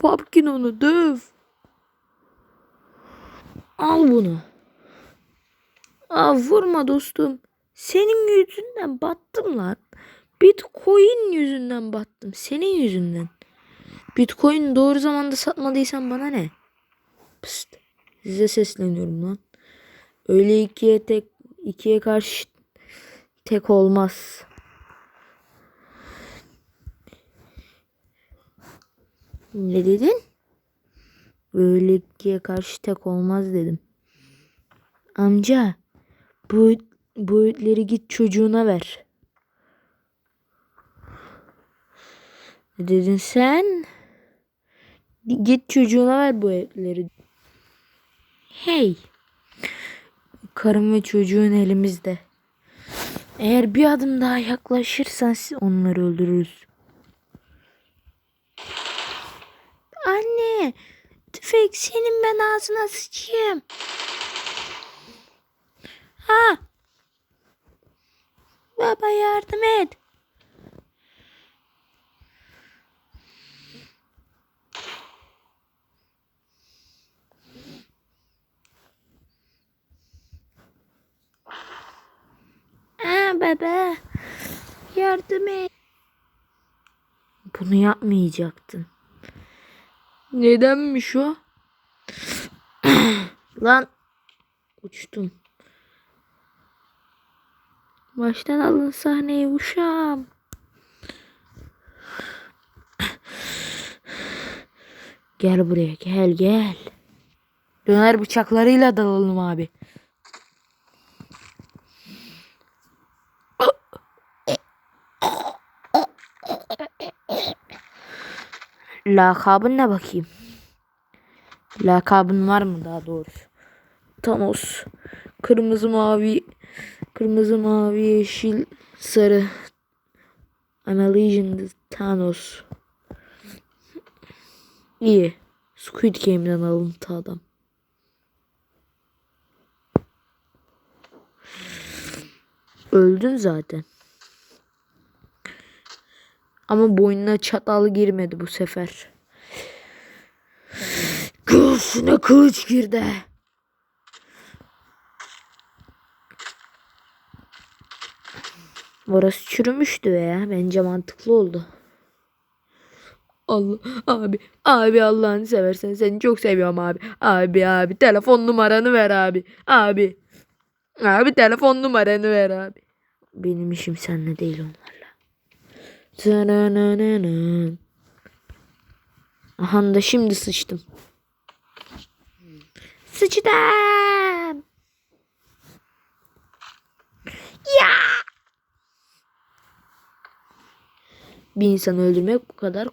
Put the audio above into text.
Pumpkin onu döv. Al bunu. Aa vurma dostum. Senin yüzünden battım lan. Bitcoin yüzünden battım. Senin yüzünden. Bitcoin doğru zamanda satmadıysan bana ne? Pıst. Size sesleniyorum lan. Öyle ikiye tek ikiye karşı tek olmaz. Ne dedin? Öyle ikiye karşı tek olmaz dedim. Amca bu bu öğütleri git çocuğuna ver. Ne dedin sen? Git çocuğuna ver bu öğütleri. Hey. Karım ve çocuğun elimizde. Eğer bir adım daha yaklaşırsan onları öldürürüz. Anne, tüfek senin ben ağzına sıçayım. Ha. Baba yardım et. Baba. Yardım et. Bunu yapmayacaktın. Nedenmiş o? Lan uçtum. Baştan alın sahneyi uşağım. Gel buraya gel gel. Döner bıçaklarıyla dalalım abi. Lakabın ne bakayım? Lakabın var mı daha doğrusu? Thanos. Kırmızı mavi kırmızı mavi yeşil sarı Ana Legend Thanos. İyi. Squid Game'den alıntı adam. Öldün zaten. Ama boynuna çatal girmedi bu sefer. Göğsüne kılıç girdi. Orası çürümüştü ya. Bence mantıklı oldu. Allah abi abi Allah'ını seversen seni çok seviyorum abi. Abi abi telefon numaranı ver abi. Abi. Abi telefon numaranı ver abi. Benim işim seninle değil onlarla. Aha da şimdi sıçtım. Sıçtım. Ya. Bir insanı öldürmek bu kadar